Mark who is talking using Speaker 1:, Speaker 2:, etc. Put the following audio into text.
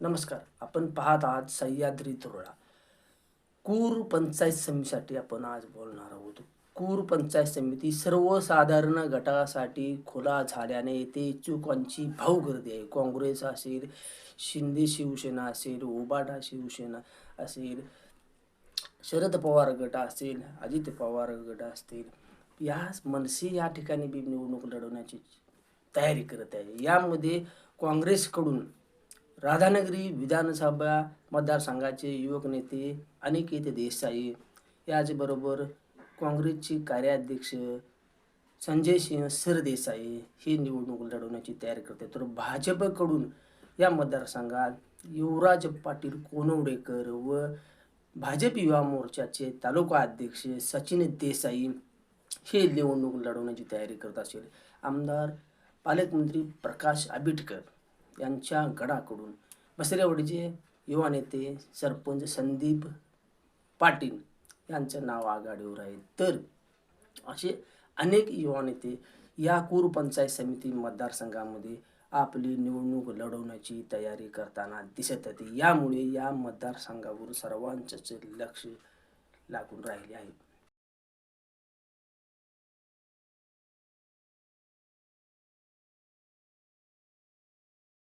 Speaker 1: नमस्कार आपण पाहत आहात सह्याद्री तुरळा कूर पंचायत समितीसाठी आपण आज बोलणार आहोत. कूर पंचायत समिती सर्वसाधारण गटासाठी खुला झाल्याने येथे इच्छुकांची भाऊ गर्दी आहे. काँग्रेस असेल शिंदे शिवसेना असेल ओबाटा शिवसेना असेल शरद पवार गट असेल अजित पवार गट असतील. या मनसे या ठिकाणी बी निवडणूक लढवण्याची तयारी करत आहे. यामध्ये काँग्रेसकडून राधानगरी विधानसभा मतदारसंघाचे युवक नेते अनिकेत देसाई याचबरोबर काँग्रेसचे कार्याध्यक्ष संजय सिंह सरदेसाई हे निवडणूक लढवण्याची तयारी करते तर भाजपकडून या मतदारसंघात युवराज पाटील कोनवडेकर व भाजप युवा मोर्चाचे तालुका अध्यक्ष सचिन देसाई हे निवडणूक लढवण्याची तयारी करत असेल आमदार पालकमंत्री प्रकाश आंबेडकर. यांच्या गडाकडून. बसरेवाडीचे युवा नेते सरपंच संदीप पाटील यांचं नाव आघाडीवर आहे. तर असे अनेक युवा नेते या कूर पंचायत समिती मतदारसंघामध्ये आपली निवडणूक लढवण्याची तयारी करताना दिसत होते यामुळे या मतदारसंघावर सर्वांचंच लक्ष लागून राहिले आहे.